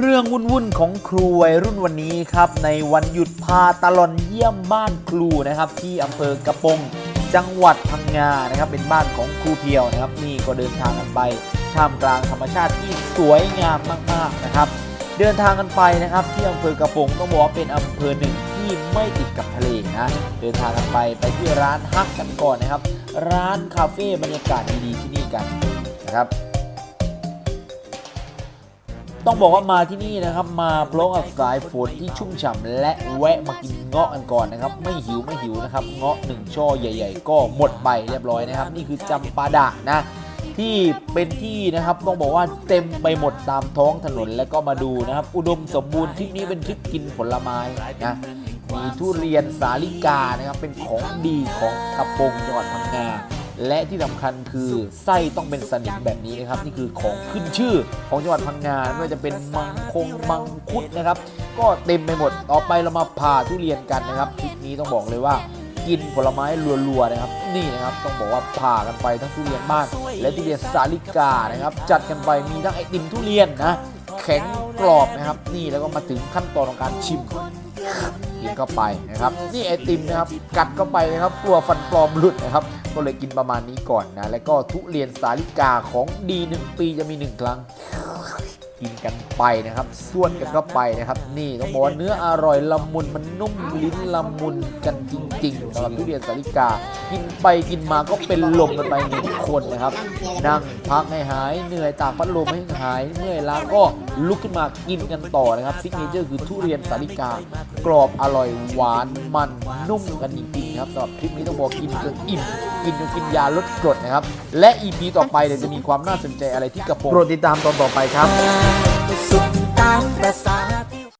เรื่องวุ่นๆของครูวัยรุ่นวันนี้ครับ ในวันหยุดพาตลอนเยี่ยมบ้านครูนะครับ ที่อำเภอกระปงจังหวัดพังงานะครับ เป็นบ้านของครูเพียวนะครับ นี่ก็เดินทางกันไปท่ามกลางธรรมชาติที่สวยงามมากๆนะครับ เดินทางกันไปนะครับ ที่อำเภอกระปงต้องบอกว่าเป็นอำเภอหนึ่งที่ไม่ติดกับทะเลนะเดินทางกันไปไปที่ร้านฮักกันก่อนนะครับ ร้านคาเฟ่บรรยากาศดีๆที่นี่กันนะครับ ต้องบอกว่ามาที่นี่นะครับ มาพร้อมกับสายฝนที่ชุ่มฉ่ำและแวะมากินเงาะกันก่อนนะครับ ไม่หิวไม่หิวนะครับเงาะหนึ่งช่อใหญ่ ๆ ก็หมดไปเรียบร้อยนะครับ นี่คือจำปาดะนะที่เป็นที่นะครับต้องบอกว่าเต็มไปหมดตามท้องถนนแล้วก็มาดูนะครับ อุดมสมบูรณ์ทริปนี้เป็นทริปกินผลไม้นะมีทุเรียนสาลิกานะครับเป็นของดีของกระปงจังหวัดพังงา และที่สำคัญคือไส้ต้องเป็นสนิมแบบนี้นะครับนี่คือของขึ้นชื่อของจังหวัดพังงาไม่ว่าจะเป็นมังคงมังคุดนะครับ ก็เต็มไปหมดต่อไปเรามาผ่าทุเรียนกันนะครับทริปนี้ต้องบอกเลยว่ากินผลไม้รัวๆนะครับ นี่นะครับต้องบอกว่าผ่ากันไปทั้งทุเรียนบ้าน และทุเรียนสาลิกานะครับ จัดกันไปมีทั้งไอติมทุเรียนนะแข็งกรอบนะครับ นี่แล้วก็มาถึงขั้นตอนของการชิม กินเข้าไปนะครับ นี่ไอติมนะครับ กัดเข้าไปนะครับ กลัวฟันปลอมหลุดนะครับ ก็เลยกินประมาณนี้ก่อนนะ แล้วก็ทุเรียนสาลิกาของดีหนึ่งปีจะมีหนึ่งครั้ง กินกันไปนะครับส่วนกันเข้าไปนะครับ นี่ต้องบอกว่าเนื้ออร่อยละมุนมันนุ่มลิ้นละมุนกันจริงๆสำหรับทุเรียนสาลิกา กินไปกินมาก็เป็นลมกันไปหนึ่งคนนะครับ นั่งพักให้หายเหนื่อยตากพัดลมให้หายเมื่อยล้าก็ลุกขึ้นมากินกันต่อนะครับซิกเนเจอร์คือทุเรียนสาลิกากรอบอร่อยหวานมันนุ่มกันจริงๆครับสำหรับคลิปนี้ต้องบอกกินจนอิ่มกินจนกินยาลดกรดนะครับและ EP ต่อไปเนี่ยจะมีความน่าสนใจอะไรที่กระโปรงโปรดติดตามตอนต่อไปครับสุขตามประสา